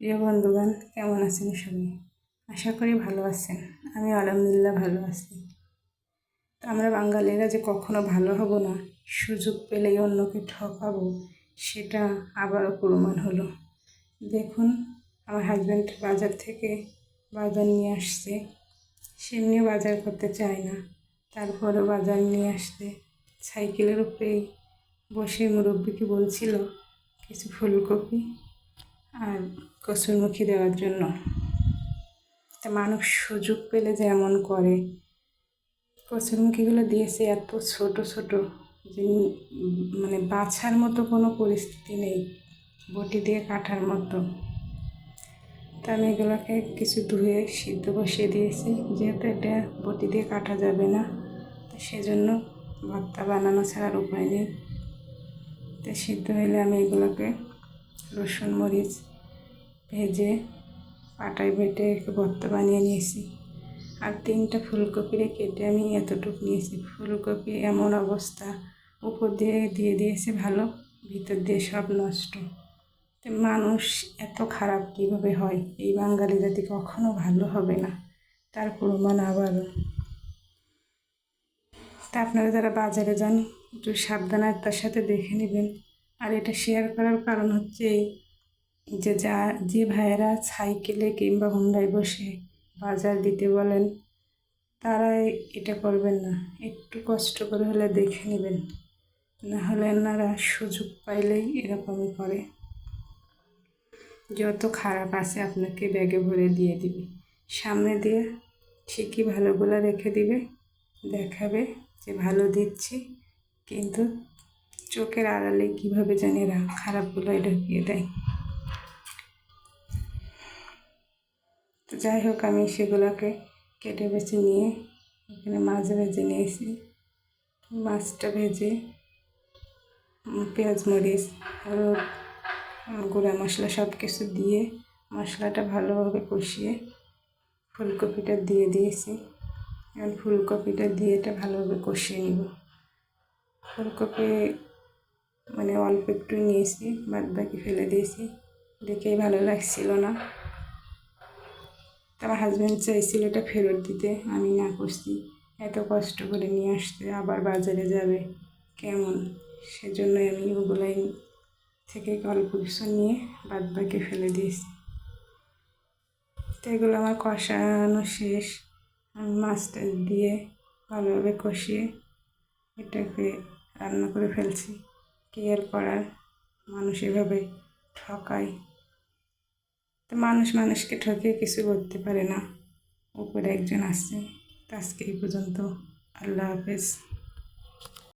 প্রিয় বন্ধুগণ, কেমন আছেন সবাই? আশা করি ভালো আছেন। আমি আলহামদুলিল্লাহ ভালো আছি। আমরা বাঙালিরা যে কখনো ভালো হব না, সুযোগ পেলেই অন্যকে ঠকাবো, সেটা আবারও প্রমাণ হলো। দেখুন, আমার হাজব্যান্ড বাজার থেকে বাজার নিয়ে আসছে। সে বাজার করতে চায় না। তারপরেও বাজার নিয়ে আসতে সাইকেলের উপরেই বসে মুরব্বীকে বলছিল কিছু ফুলকপি আর কসুরমুখী দেওয়ার জন্য। তা মানুষ সুযোগ পেলে যে এমন করে। কসুরমুখীগুলো দিয়েছে এত ছোট ছোট যে মানে বাছার মতো কোনো পরিস্থিতি নেই, বটি দিয়ে কাটার মতো। তা আমি এগুলোকে কিছু ধুয়ে সিদ্ধ বসিয়ে দিয়েছি, যেহেতু এটা বটি দিয়ে কাটা যাবে না সেজন্য ভর্তা বানানো ছাড়ার উপায় নেই। তো সিদ্ধ হলে আমি এগুলোকে রসুন, মরিচ ভেজে পাটায় বেটে ভর্তা বানিয়ে নিয়েছি। আর তিনটা ফুলকপিরে কেটে আমি এতটুকু নিয়েছি। ফুলকপি এমন অবস্থা, উপর দিয়ে দিয়ে দিয়েছে ভালো, ভিতর দিয়ে সব নষ্ট। মানুষ এত খারাপ কীভাবে হয়? এই বাঙালি জাতি কখনো ভালো হবে না, তার প্রমাণ আবারও। তা আপনারা যারা বাজারে যান একটু সাবধানতার সাথে দেখে নেবেন। আর এটা শেয়ার করার কারণ হচ্ছে এই যে যা, যে ভাইয়েরা সাইকেলে কিংবা হুন্ডায় বসে বাজার দিতে বলেন তারা এটা করবেন না। একটু কষ্ট করে হলে দেখে নেবেন। না হলে এনারা সুযোগ পাইলেই এরকমই করে। যত খারাপ আছে আপনাকে ব্যাগে ভরে দিয়ে দিবে। সামনে দিয়ে ঠিকই ভালোগুলো রেখে দিবে, দেখাবে যে ভালো দিচ্ছি। কিন্তু চোখের আড়ালে কীভাবে জানি এরা খারাপগুলো ঢুকিয়ে দেয়। তো যাই হোক, আমি সেগুলোকে কেটে বেছে নিয়ে এখানে মাছ ভেজে নিয়েছি। মাছটা ভেজে পেঁয়াজ, মরিচ, হলুদ গুঁড়া মশলা সব কিছু দিয়ে মশলাটা ভালোভাবে কষিয়ে ফুলকপিটা দিয়ে দিয়েছি। এখন ফুলকপিটা দিয়ে এটা ভালোভাবে কষিয়ে নিব। ফুলকপি মানে অল্প একটু নিয়েছি, বাদ বাকি ফেলে দিয়েছি। দেখেই ভালো লাগছিল না। তার হাজব্যান্ড চাইছিল এটা ফেরত দিতে, আমি না করছি। এত কষ্ট করে নিয়ে আসতে, আবার বাজারে যাবে। কেমন? সেজন্যই আমি ওগুলাই থেকে অল্প কিছু নিয়ে বাদ বাকি ফেলে দিয়েছি। তো এগুলো আমার কষানো শেষ। আমি মাছটা দিয়ে ভালোভাবে কষিয়ে এটাকে রান্না করে ফেলছি। কেয়ার করার, মানুষ এভাবে ঠকায়। তো মানুষ মানুষকে ঠকিয়ে কিছু করতে পারে না। উপরে একজন আসছে। আজকে এই পর্যন্ত। আল্লাহ হাফেজ।